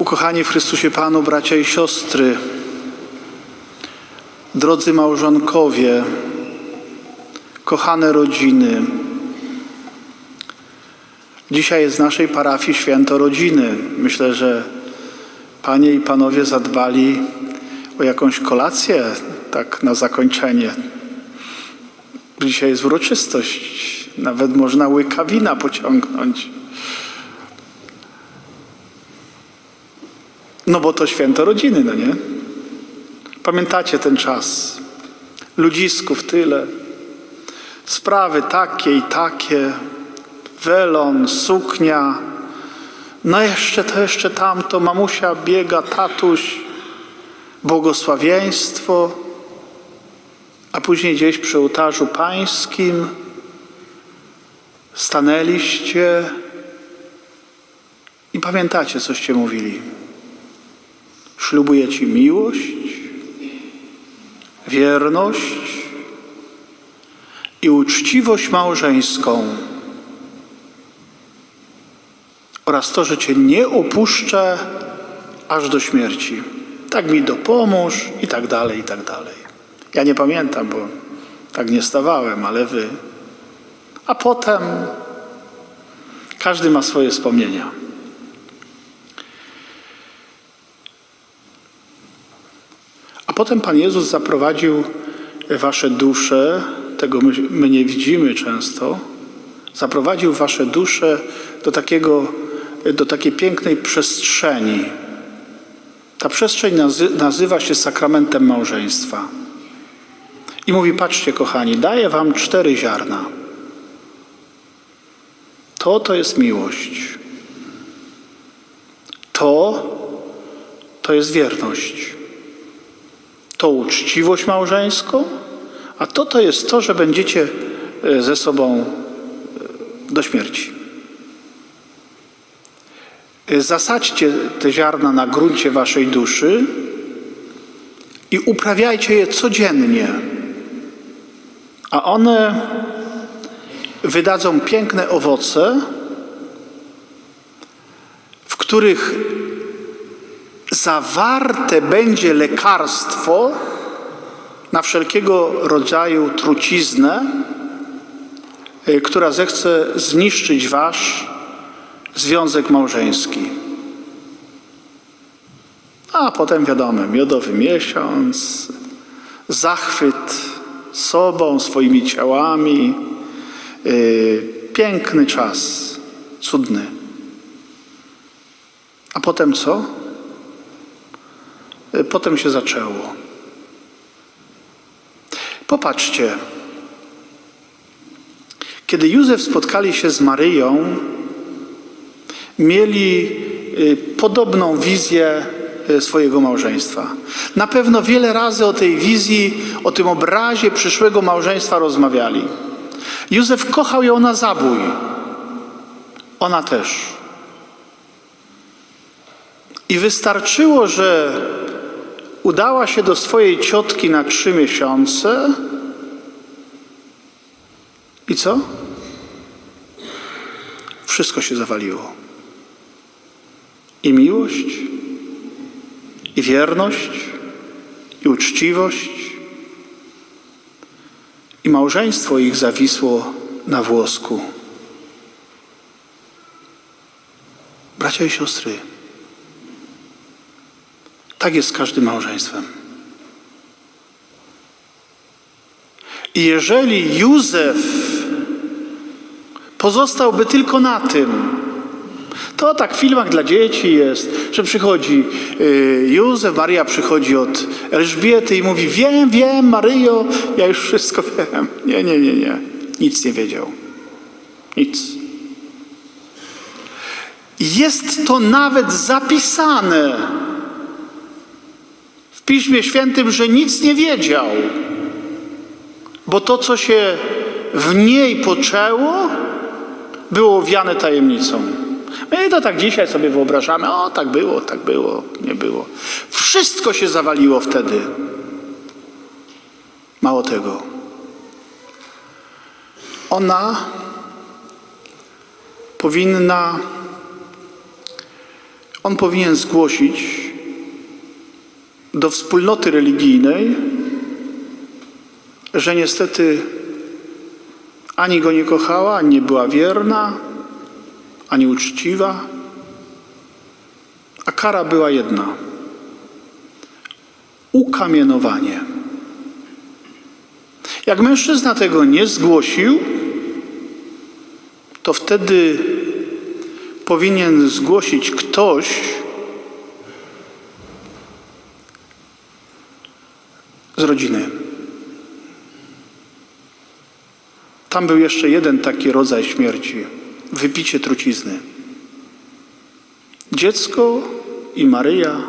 Ukochani w Chrystusie Panu, bracia i siostry, drodzy małżonkowie, kochane rodziny. Dzisiaj jest w naszej parafii święto rodziny. Myślę, że panie i panowie zadbali o jakąś kolację, tak na zakończenie. Dzisiaj jest uroczystość, nawet można łyka wina pociągnąć. No bo to święto rodziny, no nie? Pamiętacie ten czas? Ludzisków tyle. Sprawy takie i takie. Welon, suknia. No jeszcze to, jeszcze tamto. Mamusia biega, tatuś. Błogosławieństwo. A później gdzieś przy ołtarzu pańskim stanęliście i pamiętacie, coście mówili. Ślubuję Ci miłość, wierność i uczciwość małżeńską oraz to, że Cię nie opuszczę aż do śmierci. Tak mi dopomóż i tak dalej, i tak dalej. Ja nie pamiętam, bo tak nie stawałem, ale Wy. A potem każdy ma swoje wspomnienia. Potem Pan Jezus zaprowadził wasze dusze, tego my, my nie widzimy często, zaprowadził wasze dusze do, takiego, do takiej pięknej przestrzeni. Ta przestrzeń nazy nazywa się sakramentem małżeństwa. I mówi, patrzcie kochani, daję wam cztery ziarna. To to jest miłość. To to jest wierność to uczciwość małżeńską, a to to jest to, że będziecie e, ze sobą e, do śmierci. E, Zasadźcie te ziarna na gruncie waszej duszy i uprawiajcie je codziennie, a one wydadzą piękne owoce, w których zawarte będzie lekarstwo na wszelkiego rodzaju truciznę, y, która zechce zniszczyć wasz związek małżeński. A potem wiadomo, miodowy miesiąc, zachwyt sobą, swoimi ciałami, yy, piękny czas, cudny. A potem co? Potem się zaczęło. Popatrzcie. Kiedy Józef spotkali się z Maryją, mieli y, podobną wizję y, swojego małżeństwa. Na pewno wiele razy o tej wizji, o tym obrazie przyszłego małżeństwa rozmawiali. Józef kochał ją na zabój. Ona też. I wystarczyło, że udała się do swojej ciotki na trzy miesiące i co? Wszystko się zawaliło. I miłość, i wierność, i uczciwość, i małżeństwo ich zawisło na włosku. Bracia i siostry, tak jest z każdym małżeństwem. I jeżeli Józef pozostałby tylko na tym, to tak w filmach dla dzieci jest, że przychodzi y, Józef, Maria przychodzi od Elżbiety i mówi: Wiem, wiem, Maryjo, ja już wszystko wiem. Nie, nie, nie, nie. Nic nie wiedział. Nic. Jest to nawet zapisane Piśmie Świętym, że nic nie wiedział, bo to, co się w niej poczęło, było owiane tajemnicą. My to tak dzisiaj sobie wyobrażamy, o tak było, tak było, nie było. Wszystko się zawaliło wtedy. Mało tego. Ona powinna On powinien zgłosić do wspólnoty religijnej, że niestety ani go nie kochała, ani nie była wierna, ani uczciwa, a kara była jedna ukamienowanie. Jak mężczyzna tego nie zgłosił, to wtedy powinien zgłosić ktoś, rodziny. Tam był jeszcze jeden taki rodzaj śmierci wypicie trucizny. Dziecko i Maryja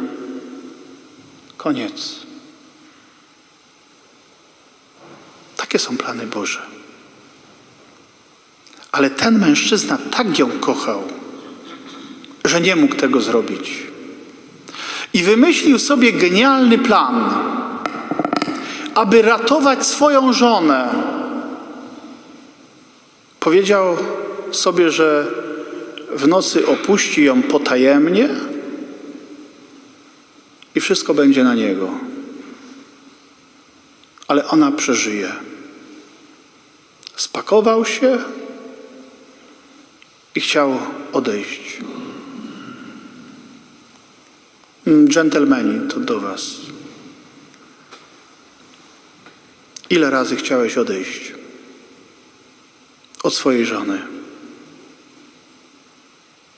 koniec. Takie są plany Boże. Ale ten mężczyzna tak ją kochał, że nie mógł tego zrobić. I wymyślił sobie genialny plan, aby ratować swoją żonę. Powiedział sobie, że w nocy opuści ją potajemnie i wszystko będzie na niego. Ale ona przeżyje. Spakował się i chciał odejść. Dżentelmeni, to do Was. Ile razy chciałeś odejść od swojej żony?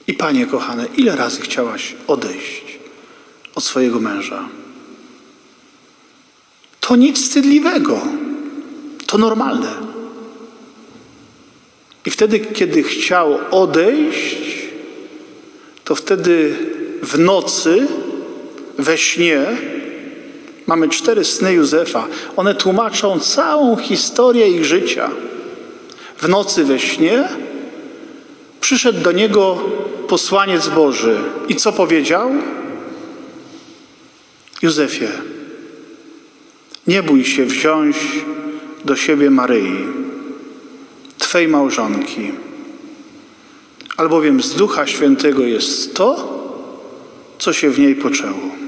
I panie kochane, ile razy chciałaś odejść od swojego męża? To nic wstydliwego. To normalne. I wtedy, kiedy chciał odejść, to wtedy w nocy, we śnie, mamy cztery sny Józefa. One tłumaczą całą historię ich życia. W nocy we śnie przyszedł do niego posłaniec Boży. I co powiedział? Józefie, nie bój się wziąć do siebie Maryi, Twej małżonki, albowiem z Ducha Świętego jest to, co się w niej poczęło.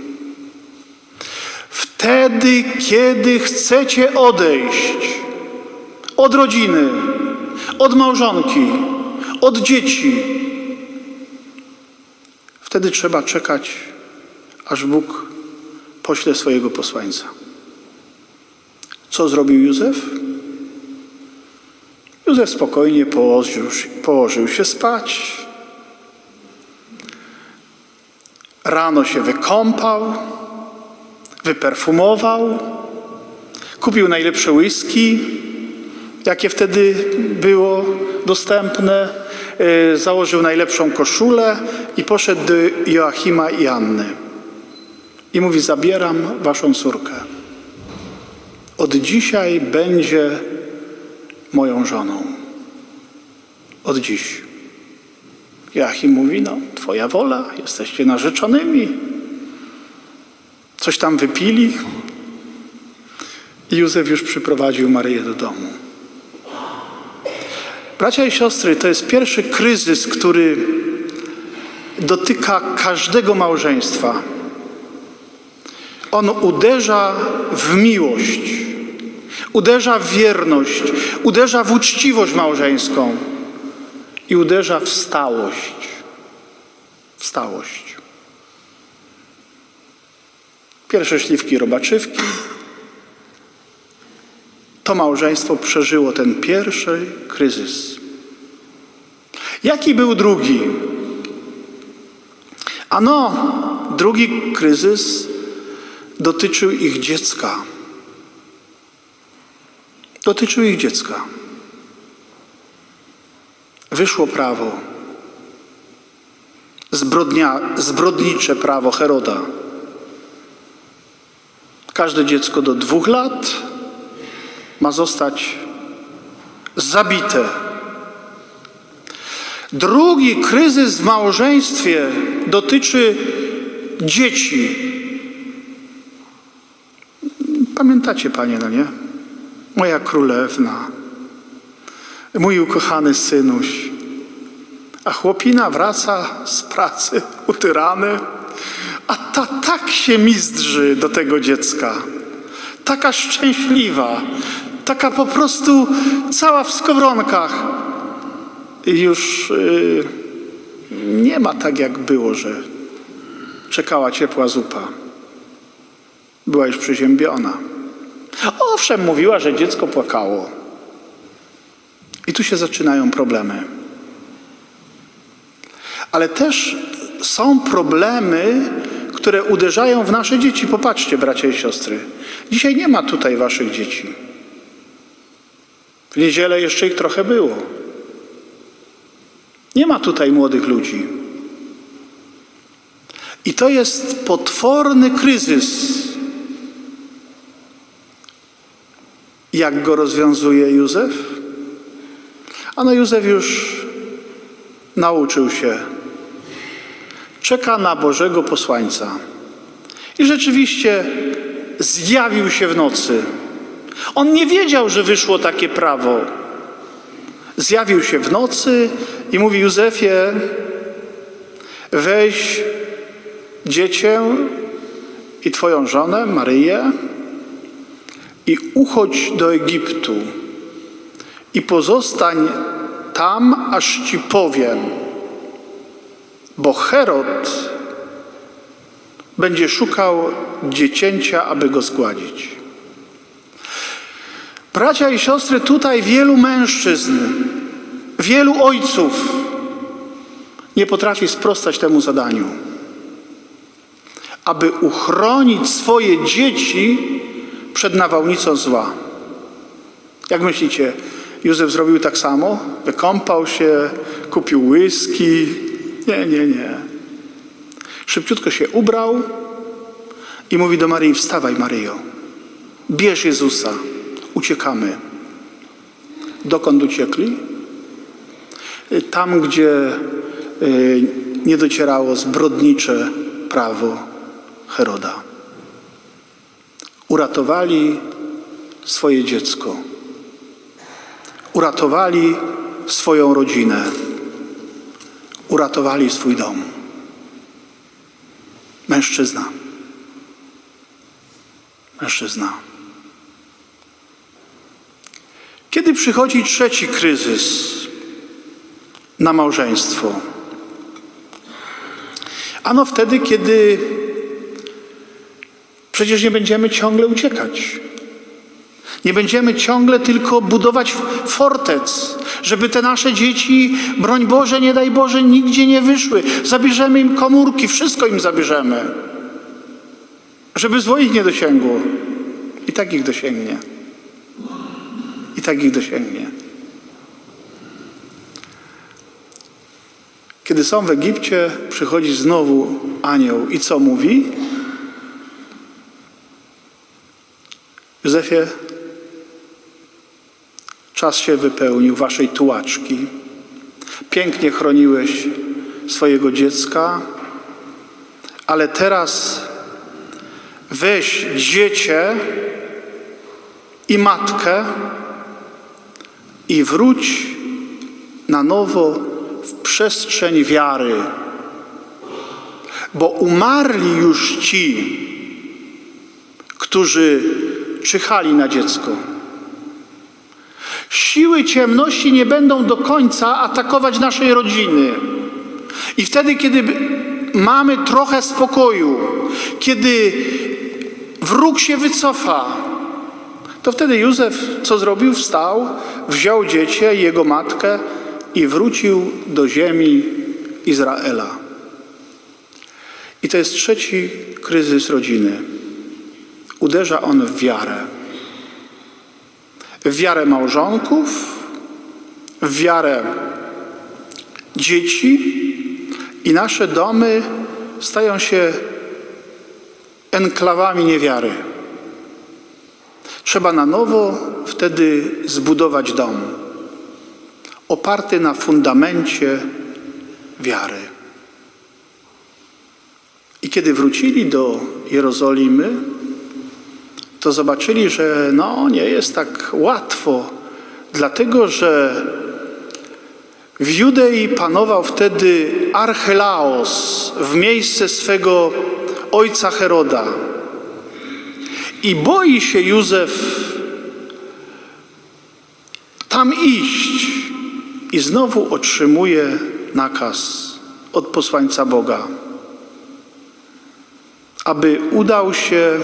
Wtedy, kiedy chcecie odejść od rodziny, od małżonki, od dzieci, wtedy trzeba czekać, aż Bóg pośle swojego posłańca. Co zrobił Józef? Józef spokojnie położył, położył się spać. Rano się wykąpał, wyperfumował, kupił najlepsze whisky, jakie wtedy było dostępne, yy, założył najlepszą koszulę i poszedł do Joachima i Anny. I mówi: Zabieram waszą córkę. Od dzisiaj będzie moją żoną. Od dziś. Joachim mówi: No, twoja wola, jesteście narzeczonymi. Coś tam wypili. I Józef już przyprowadził Maryję do domu. Bracia i siostry, to jest pierwszy kryzys, który dotyka każdego małżeństwa. On uderza w miłość, uderza w wierność, uderza w uczciwość małżeńską i uderza w stałość. W stałość. Pierwsze śliwki robaczywki. To małżeństwo przeżyło ten pierwszy kryzys. Jaki był drugi? Ano, drugi kryzys dotyczył ich dziecka. Dotyczył ich dziecka. Wyszło prawo. Zbrodnia, zbrodnicze prawo Heroda. Każde dziecko do dwóch lat ma zostać zabite. Drugi kryzys w małżeństwie dotyczy dzieci. Pamiętacie, panie, no nie? Moja królewna, mój ukochany synuś, A chłopina wraca z pracy utyrany, a ta tak się mizdrzy do tego dziecka. Taka szczęśliwa, taka po prostu cała w skowronkach. Już y, nie ma tak jak było, że czekała ciepła zupa. Była już przeziębiona. Owszem, mówiła, że dziecko płakało. I tu się zaczynają problemy. Ale też są problemy, które uderzają w nasze dzieci. Popatrzcie, bracia i siostry. Dzisiaj nie ma tutaj waszych dzieci. W niedzielę jeszcze ich trochę było. Nie ma tutaj młodych ludzi. I to jest potworny kryzys. Jak go rozwiązuje Józef? Ano Józef już nauczył się. Czeka na Bożego posłańca. I rzeczywiście zjawił się w nocy. On nie wiedział, że wyszło takie prawo. Zjawił się w nocy i mówi Józefie, weź dziecię i twoją żonę, Maryję, i uchodź do Egiptu i pozostań tam, aż ci powiem, bo Herod będzie szukał dziecięcia, aby go zgładzić. Bracia i siostry, tutaj wielu mężczyzn, wielu ojców nie potrafi sprostać temu zadaniu. Aby uchronić swoje dzieci przed nawałnicą zła. Jak myślicie, Józef zrobił tak samo? Wykąpał się, kupił whisky? Nie, nie, nie. Szybciutko się ubrał i mówi do Maryi: Wstawaj, Maryjo, bierz Jezusa, uciekamy. Dokąd uciekli? Tam, gdzie y, nie docierało zbrodnicze prawo Heroda. Uratowali swoje dziecko. Uratowali swoją rodzinę. Uratowali swój dom. Mężczyzna. Mężczyzna. Kiedy przychodzi trzeci kryzys na małżeństwo? Ano wtedy, kiedy przecież nie będziemy ciągle uciekać. Nie będziemy ciągle tylko budować fortec, żeby te nasze dzieci, broń Boże, nie daj Boże, nigdzie nie wyszły. Zabierzemy im komórki, wszystko im zabierzemy. Żeby zło ich nie dosięgło. I tak ich dosięgnie. I tak ich dosięgnie. Kiedy są w Egipcie, przychodzi znowu anioł i co mówi? Józefie, czas się wypełnił waszej tułaczki. Pięknie chroniłeś swojego dziecka, ale teraz weź dziecię i matkę i wróć na nowo w przestrzeń wiary, bo umarli już ci, którzy czyhali na dziecko. Siły ciemności nie będą do końca atakować naszej rodziny. I wtedy, kiedy mamy trochę spokoju, kiedy wróg się wycofa, to wtedy Józef co zrobił? Wstał, wziął dziecię, jego matkę i wrócił do ziemi Izraela. I to jest trzeci kryzys rodziny. Uderza on w wiarę. Wiarę małżonków, wiarę dzieci i nasze domy stają się enklawami niewiary. Trzeba na nowo wtedy zbudować dom oparty na fundamencie wiary. I kiedy wrócili do Jerozolimy, to zobaczyli, że no, nie jest tak łatwo, dlatego że W Judei panował wtedy Archelaos w miejsce swego ojca Heroda. I boi się Józef tam iść. I znowu otrzymuje nakaz od posłańca Boga, aby udał się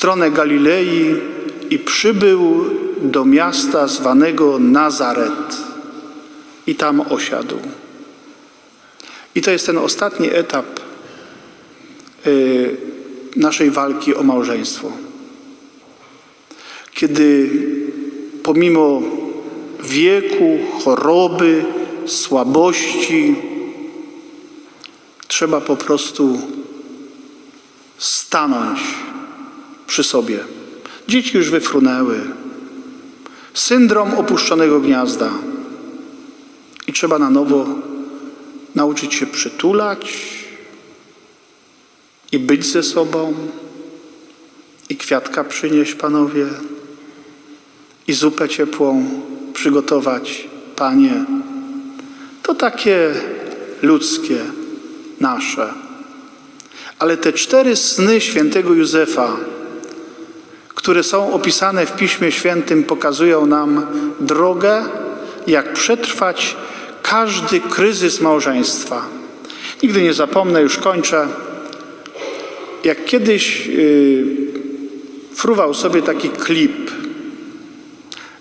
stronę Galilei i przybył do miasta zwanego Nazaret i tam osiadł. I to jest ten ostatni etap y, naszej walki o małżeństwo. Kiedy pomimo wieku, choroby, słabości, trzeba po prostu stanąć przy sobie. Dzieci już wyfrunęły. Syndrom opuszczonego gniazda. I trzeba na nowo nauczyć się przytulać i być ze sobą. I kwiatka przynieść, panowie. I zupę ciepłą przygotować, panie. To takie ludzkie, nasze. Ale te cztery sny świętego Józefa, które są opisane w Piśmie Świętym, pokazują nam drogę, jak przetrwać każdy kryzys małżeństwa. Nigdy nie zapomnę, już kończę, jak kiedyś yy, fruwał sobie taki klip.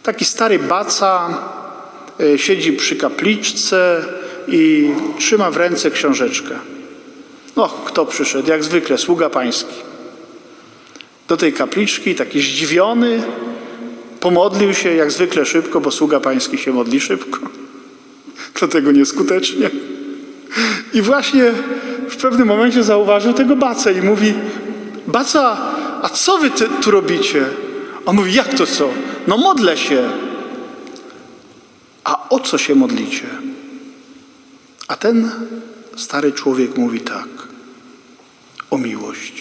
Taki stary baca yy, siedzi przy kapliczce i trzyma w ręce książeczkę. No, kto przyszedł? Jak zwykle, sługa pański do tej kapliczki, taki zdziwiony, pomodlił się jak zwykle szybko, bo sługa pański się modli szybko, dlatego nieskutecznie. I właśnie w pewnym momencie zauważył tego Bacę i mówi, Baca, a co wy ty, tu robicie? On mówi, jak to co? No modlę się. A o co się modlicie? A ten stary człowiek mówi tak, o miłość.